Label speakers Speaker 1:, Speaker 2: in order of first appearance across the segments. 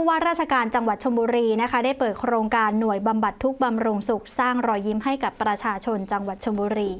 Speaker 1: ผู้ว่าราชการจังหวัดชลบุรีนะคะได้เปิดโครงการหน่วยบำบัดทุกบำรุงสุข สร้างรอยยิ้มให้กับประชาชนจังหวัดชลบุรี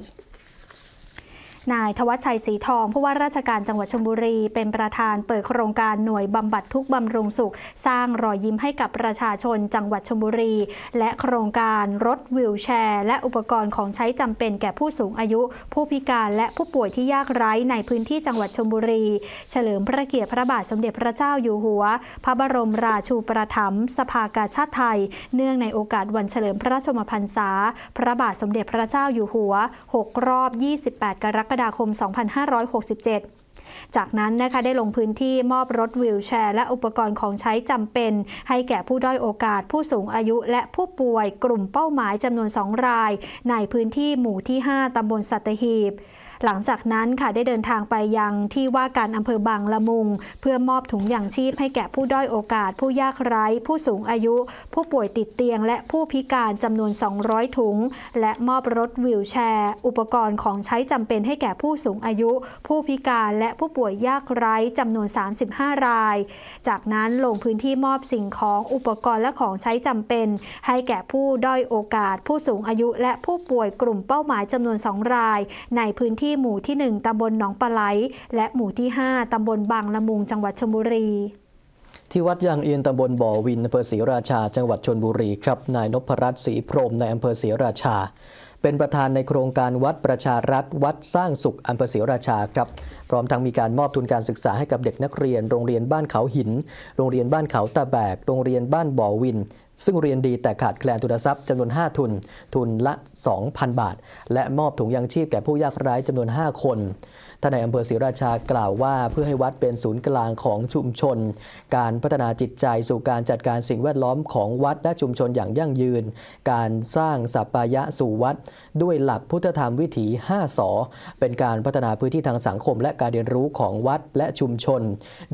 Speaker 1: นายทวัชชัยศรีทองผู้ว่าราชการจังหวัดชลบุรี เป็นประธานเปิดโครงการหน่วยบำบัดทุกบำรุงสุข สร้างรอยยิ้มให้กับประชาชนจังหวัดชลบุรี และโครงการรถวิวแชร์ และอุปกรณ์ของใช้จำเป็นแก่ผู้สูงอายุ ผู้พิการและผู้ป่วยที่ยากไร้ในพื้นที่จังหวัดชลบุรี เฉลิมพระเกียรติพระบาทสมเด็จพระเจ้าอยู่หัว พระบรมราชูปถัมภ์สภากาชาติไทย เนื่องในโอกาสวันเฉลิมพระชนมพรรษา พระบาทสมเด็จพระเจ้าอยู่หัว 6 รอบ 28 กรกฎาคมฎาคม 2567 จากนั้นนะคะได้ลงพื้นที่มอบรถวิวแชร์ และอุปกรณ์ของใช้จำเป็น ให้แก่ผู้ด้อยโอกาส ผู้สูงอายุ และผู้ป่วยกลุ่มเป้าหมายจำนวน 2 ราย ในพื้นที่หมู่ที่ 5ตำบลสัตหีบ หลังจากนั้นค่ะได้เดินทางไปยังที่ว่าการอำเภอบางละมุง เพื่อมอบถุงยางชีพให้แก่ผู้ด้อยโอกาส ผู้ยากไร้ ผู้สูงอายุ ผู้ป่วยติดเตียง และผู้พิการจำนวน 200 ถุง และมอบรถวิวแชร์ อุปกรณ์ของใช้จำเป็นให้แก่ผู้สูงอายุ ผู้พิการและผู้ป่วยยากไร้จำนวน 35 ราย จากนั้นลงพื้นที่มอบสิ่งของอุปกรณ์และของใช้จำเป็น ให้แก่ผู้ด้อยโอกาส ผู้สูงอายุ และผู้ป่วยกลุ่มเป้าหมายจำนวน 2 ราย ในพื้นที่หมู่ที่ 1 ตำบลหนองปลาไหล และหมู่ที่ 5 ตำบลบางละมุง จังหวัดชลบุรี
Speaker 2: ที่วัดยางเอียนตำบลบ่อวินอำเภอศรีราชา จังหวัดชนบุรีครับ นายนพรัตน์ศรีพรมในอำเภอศรีราชา เป็นประธานในโครงการวัดประชารัฐ วัดสร้างสุขอำเภอศรีราชาครับ พร้อมทั้งมีการมอบทุนการศึกษาให้กับเด็กนักเรียน โรงเรียนบ้านเขาหิน โรงเรียนบ้านเขาตะแบก โรงเรียนบ้านบ่อวิน ซึ่งเรียนดีแต่ขาดแคลนทุนทรัพย์จำนวน 5 ทุน ทุนละ 2,000 บาท และมอบถุงยางชีพแก่ผู้ยากไร้จำนวน 5 คนท่านในายอำเภอศรีราชากล่าวว่าเพื่อให้วัดเป็นศูนย์กลางของชุมชน การพัฒนาจิตใจสู่การจัดการสิ่งแวดล้อมของวัดและชุมชนอย่างยั่งยืน การสร้างสัปปายะสู่วัด ด้วยหลักพุทธธรรมวิถี 5สอเป็นการพัฒนาพื้นที่ทางสังคม และการเรียนรู้ของวัดและชุมชน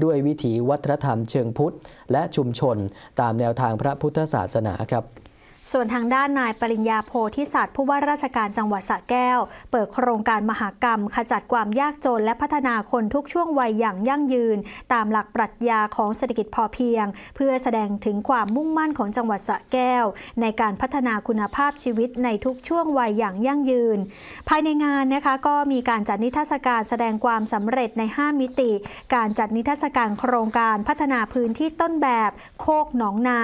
Speaker 2: ด้วยวิถีวัฒนธรรมเชิงพุทธ และชุมชน ตามแนวทางพระพุทธศาสนาครับ
Speaker 1: ส่วนทางด้านนายปริญญาโพธิศาสตว์ผู้ว่าราชการจังหวัดสระแก้ว เปิดโครงการมหากรรม ขจัดความยากจน และพัฒนาคนทุกช่วงวัยอย่างยั่งยืน ตามหลักปรัชญาของเศรษฐกิจพอเพียง เพื่อแสดงถึงความมุ่งมั่นของจังหวัดสระแก้ว ในการพัฒนาคุณภาพชีวิตในทุกช่วงวัยอย่างยั่งยืน ภายในงานนะคะก็มีการจัดนิทรรศการแสดงความสำเร็จใน 5 มิติ การจัดนิทรรศการโครงการพัฒนาพื้นที่ต้นแบบ โคกหนองนา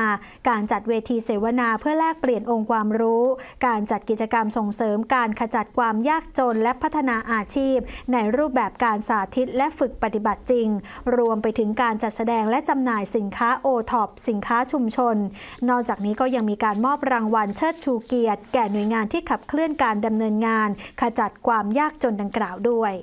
Speaker 1: การจัดเวทีเสวนาเพื่อแลกเปลี่ยนองค์ความรู้ การจัดกิจกรรมส่งเสริมการขจัดความยากจนและพัฒนาอาชีพ ในรูปแบบการสาธิตและฝึกปฏิบัติจริง รวมไปถึงการจัดแสดงและจำหน่ายสินค้าโอท็อปสินค้าชุมชน นอกจากนี้ก็ยังมีการมอบรางวัลเชิดชูเกียรติ แก่หน่วยงานที่ขับเคลื่อนการดำเนินงาน ขจัดความยากจนดังกล่าวด้วย